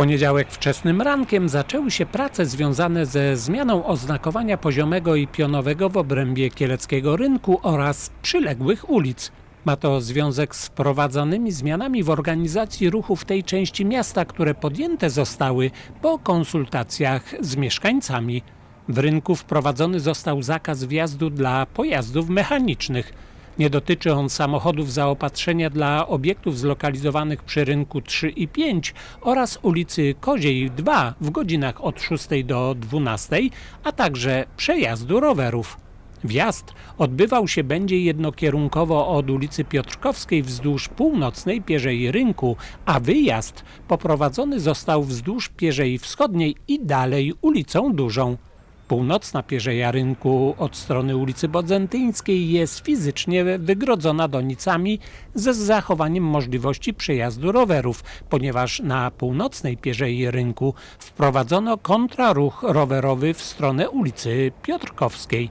poniedziałek wczesnym rankiem zaczęły się prace związane ze zmianą oznakowania poziomego i pionowego w obrębie Kieleckiego Rynku oraz przyległych ulic. Ma to związek z wprowadzonymi zmianami w organizacji ruchu w tej części miasta, które podjęte zostały po konsultacjach z mieszkańcami. W rynku wprowadzony został zakaz wjazdu dla pojazdów mechanicznych. Nie dotyczy on samochodów zaopatrzenia dla obiektów zlokalizowanych przy rynku 3 i 5 oraz ulicy Koziej 2 w godzinach od 6 do 12, a także przejazdu rowerów. Wjazd odbywał się będzie jednokierunkowo od ulicy Piotrkowskiej wzdłuż północnej Pierzei Rynku, a wyjazd poprowadzony został wzdłuż Pierzei Wschodniej i dalej ulicą Dużą. Północna pierzeja rynku od strony ulicy Bodzentyńskiej jest fizycznie wygrodzona donicami ze zachowaniem możliwości przejazdu rowerów, ponieważ na północnej pierzei rynku wprowadzono kontraruch rowerowy w stronę ulicy Piotrkowskiej.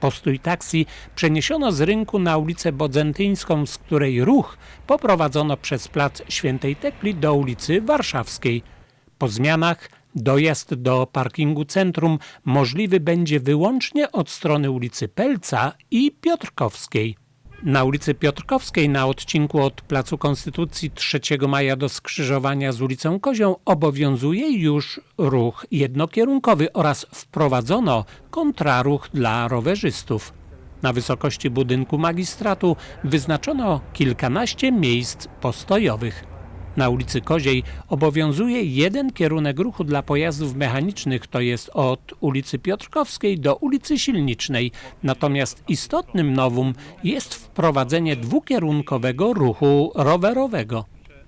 Postój taksi przeniesiono z rynku na ulicę Bodzentyńską, z której ruch poprowadzono przez plac Świętej Tekli do ulicy Warszawskiej. Po zmianach dojazd do parkingu centrum możliwy będzie wyłącznie od strony ulicy Pelca i Piotrkowskiej. Na ulicy Piotrkowskiej na odcinku od Placu Konstytucji 3 maja do skrzyżowania z ulicą Kozią obowiązuje już ruch jednokierunkowy oraz wprowadzono kontraruch dla rowerzystów. Na wysokości budynku magistratu wyznaczono kilkanaście miejsc postojowych. Na ulicy Koziej obowiązuje jeden kierunek ruchu dla pojazdów mechanicznych, to jest od ulicy Piotrkowskiej do ulicy Silnicznej. Natomiast istotnym nowum jest wprowadzenie dwukierunkowego ruchu rowerowego.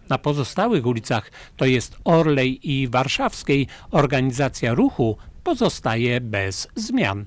Na pozostałych ulicach, to jest Orlej i Warszawskiej, organizacja ruchu pozostaje bez zmian.